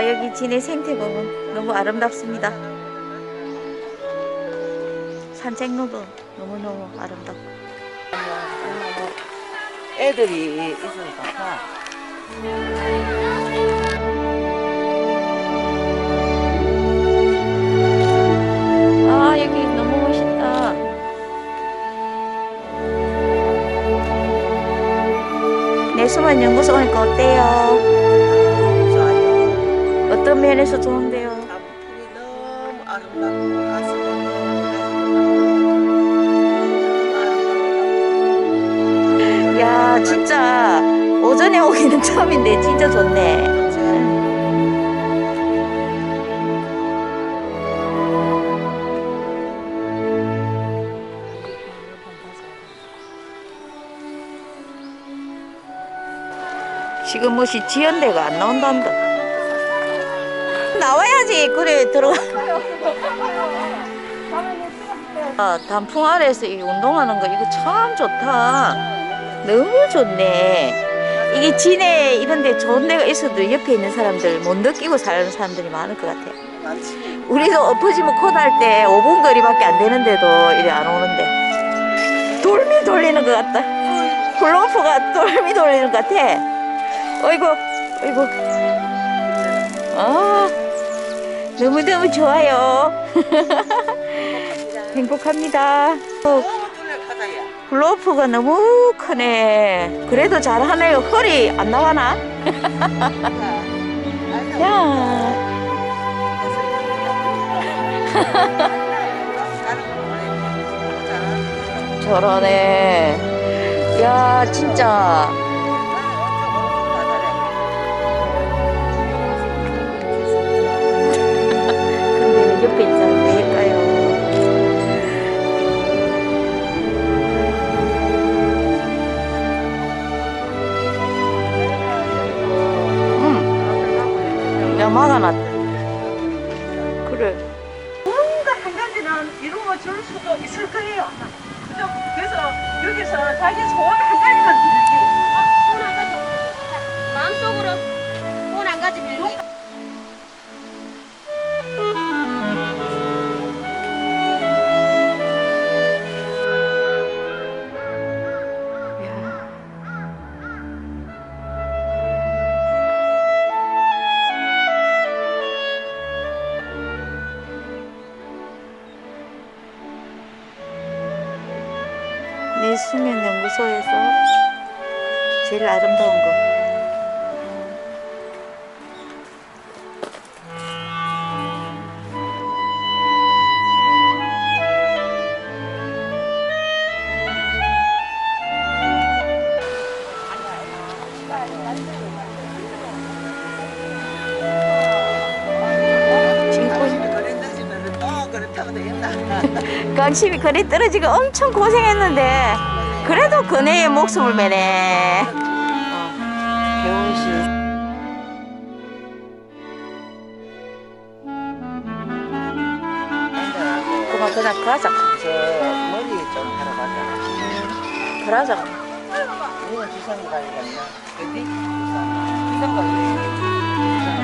아 여기 진해 생태공원 너무 아름답습니다. 산책로도 너무너무 아름답고 애들이 좋다. 아 여기 너무 멋있다. 내수만 연구소 오니까 어때요? 어떤 면에서 좋은데요? 단풍이 너무 아름답고 가슴이 야 진짜 오전에 오기는 처음인데 진짜 좋네. 지금 뭐시 지연대가 안 나온단다. 나와야지 그래 들어가. 아, 단풍 아래에서 이 운동하는 거 이거 참 좋다. 너무 좋네. 이게 진해 이런 데 좋은 데가 있어도 옆에 있는 사람들 못 느끼고 사는 사람들이 많을 것 같아. 우리도 엎어지면 코달 때 5분 거리밖에 안 되는데도 이래 안 오는데 돌미 돌리는 것 같다. 플로프가 돌미 돌리는 것 같아. 어이구, 어이구. 아, 너무너무 좋아요. 행복합니다. 블로프가 너무 크네. 그래도 잘하네요. 허리 안 나가나? 야. 저러네. 야, 진짜. 그래. 뭔가 한 가지는 이루어 줄 수도 있을 거예요. 그래서 여기서 자기 소원 한 가지만 내 수면 연구소에서 제일 아름다운 거. 강심이 거리 떨어지고 엄청 고생했는데 그래도 그네의 목숨을 매네. 그만 그냥 가자. 저 머리 좀 하러 가자. 그러자. 우리는 주상 가야 된다. 어디? 주상 가야